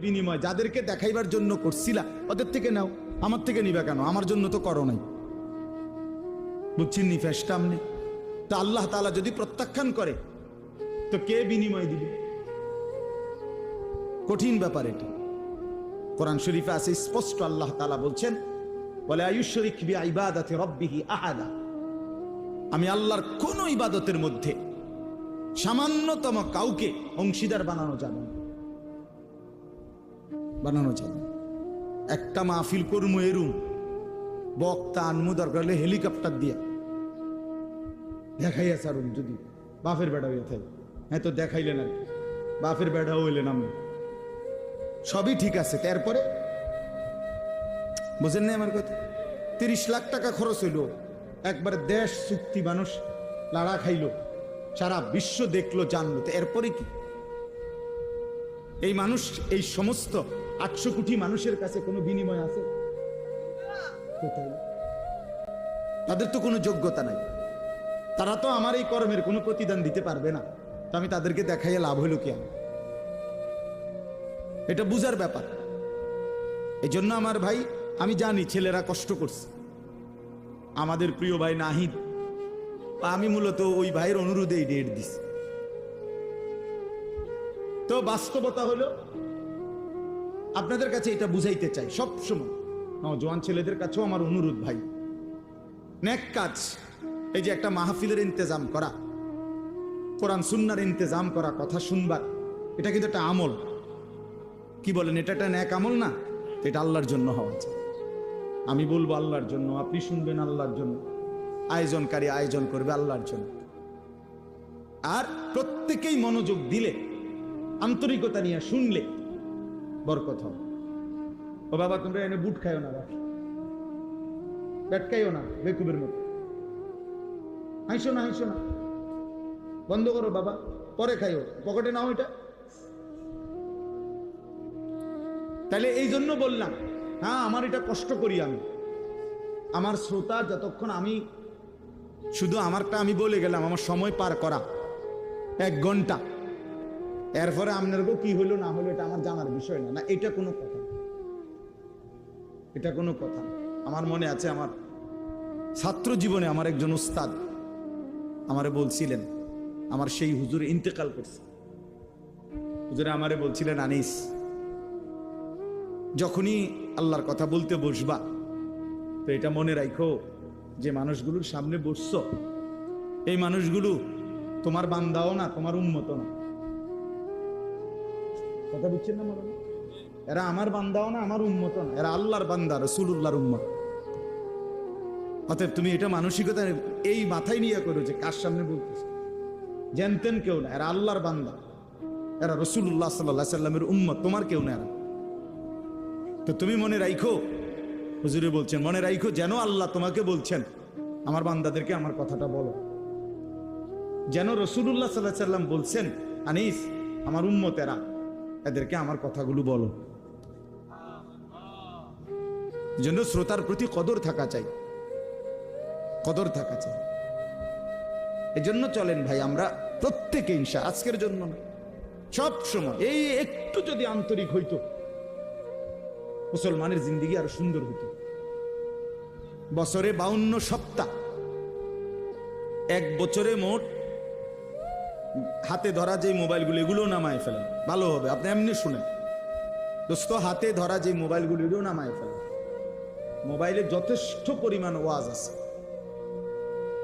বিনিময়, যাদেরকে দেখাইবার জন্য করছিলা, ওদের থেকে নাও। আমার থেকে নিবে কেন? আমার জন্য তো করো নাই। বুঝছেন নি ফেসটা আমনে তা আল্লাহ তাআলা যদি প্রত্যাখ্যান করে, তো কে বিনিময় দিবে? কঠিন ব্যাপার এটা। কোরআন শরীফে আছে, স্পষ্ট আল্লাহ তালা বলছেন বলে আয়ুশরিক বি ইবাদাতি রাব্বিহি আহাদা। আমি আল্লাহর কোন ইবাদতের মধ্যে সামান্যতম কাউকে অংশীদার বানানো যাবে না। বানানো যাবে একটা মাহফিল করমু এরুম বক্তা আনমু দরকার হলে হেলিকপ্টার দিয়া। দেখাইয়া সারুন যদি, বাপের বেড়া হইয়া থাকে। হ্যাঁ তো দেখাইলেন আর কি। বাপের বেড়াও হইলেন আমি সবই ঠিক আছে, তারপরে? বুঝেন না আমার কথা? তিরিশ লাখ টাকা খরচ হইল। একবারে দেশ চুক্তি মানুষ, লাড়া খাইলো। সারা বিশ্ব দেখল, জানলো। তো এরপরে কি? এই মানুষ, এই সমস্ত আটশো কোটি মানুষের কাছে কোনো বিনিময় আছে? তাদের তো কোনো যোগ্যতা নাই। তারা তো আমার এই কর্মের কোনো প্রতিদান দিতে পারবে না। তো আমি তাদেরকে দেখাইয়া লাভ হইল কি আমার এটা বুঝার ব্যাপার। এই জন্য আমার ভাই, আমি জানি ছেলেরা কষ্ট করছে। আমাদের প্রিয় ভাই নাহিদ আমি মূলত ওই ভাইয়ের অনুরোধেই ডেট দিছি। তো বাস্তবতা হলো, আপনাদের কাছে এটা বুঝাইতে চাই সব সময়। জোয়ান ছেলেদের কাছেও আমার অনুরোধ ভাই। নেক কাজ, এই যে একটা মাহফিলের ইন্তজাম করা, কোরআন সুন্নার ইন্তজাম করা, কথা শুনবার, এটা কিন্তু একটা আমল। কি বলেন, এটা একটা ন্যাক আমল না? এটা আল্লাহর জন্য হওয়া চাই আমি বলব আল্লাহর জন্য, আপনি শুনবেন আল্লাহর জন্য। আয়োজনকারী আয়োজন করবে আল্লাহর জন্য। আর প্রত্যেকেই মনোযোগ দিলে আন্তরিকতা নিয়ে শুনলে বরকত হবে। ও বাবা, তোমরা এনে বুট খাইও না বাবা ব্যাট খাইও না, বেকুবের মতো। হাইসো না হাইসো না। বন্ধ করো, বাবা। পরে খাইও পকেটে নাও এটা। তাহলে এই জন্য বললাম হ্যাঁ আমার এটা কষ্ট করি আমি। আমার শ্রোতা যতক্ষণ আমি, শুধু আমারটা আমি বলে গেলাম, আমার সময় পার করা। এক ঘণ্টা। এরপরে আপনার কি হইল, না হলো এটা আমার জানার বিষয় না। না, এটা কোনো কথা এটা কোনো কথা আমার মনে আছে, আমার ছাত্র জীবনে আমার একজন উস্তাদ আমারে বলছিলেন, আমার সেই হুজুর ইন্তেকাল করছে। হুজুরে আমারে বলছিলেন, আনিস, যখনই আল্লাহর কথা বলতে বসবা, তো এটা মনে রাখো যে মানুষগুলোর সামনে বসছ। এই মানুষগুলো তোমার বান্দাও না, তোমার উন্মত না। কথা বুঝছেন না মনে এরা আমার বান্দাও না, আমার উন্মত না। এরা আল্লাহর বান্দা রসুল্লাহর উম্মত। অতএব তুমি এটা মানসিকতা এই মাথায় নিয়ে করো যে কার সামনে বলতেছ। জানতেন কেউ না, এরা আল্লাহর বান্দা। এরা রসুল্লাহ সাল্লাহ সাল্লামের উম্মত, তোমার কেউ না এরা। তো তুমি মনে রাইখো, হুজুরে বলছেন, মনে রাইখো যেন আল্লাহ তোমাকে বলছেন, আমার বান্দাদেরকে আমার কথাটা বলো। যেন রসুল্লাহ সাল্লাহ সাল্লাম বলছেন, আনিস, আমার উম্মতেরা এদেরকে আমার কথাগুলো বলো। যেন শ্রোতার প্রতি কদর থাকা চাই। কদর থাকা চাই। এজন্য চলেন ভাই, আমরা প্রত্যেকে ইনশা, আজকের জন্য না, সব সময়। এই একটু যদি আন্তরিক হইতো, মুসলমানের জিন্দিগি আরও সুন্দর হতো বছরে বাউন্ন সপ্তাহ, এক বছরে মোট হাতে ধরা যে মোবাইলগুলো এগুলো নামায় ফেলেন। ভালো হবে, আপনি এমনি শুনেন। দোস্ত, হাতে ধরা যে মোবাইলগুলো এগুলো নামায় ফেলেন। মোবাইলে যথেষ্ট পরিমাণ ওয়াজ আছে।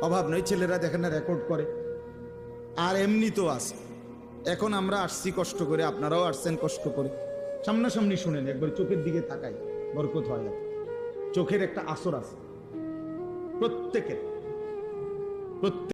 অভাব নয় ছেলেরা দেখেন না রেকর্ড করে। আর এমনি তো আছে। এখন আমরা আসছি কষ্ট করে, আপনারাও আসছেন কষ্ট করে। সামনাসামনি শুনেন, একবার চোখের দিকে তাকাই, বরকত হয় না। চোখের একটা আসর আছে। প্রত্যেকের। প্রত্যেক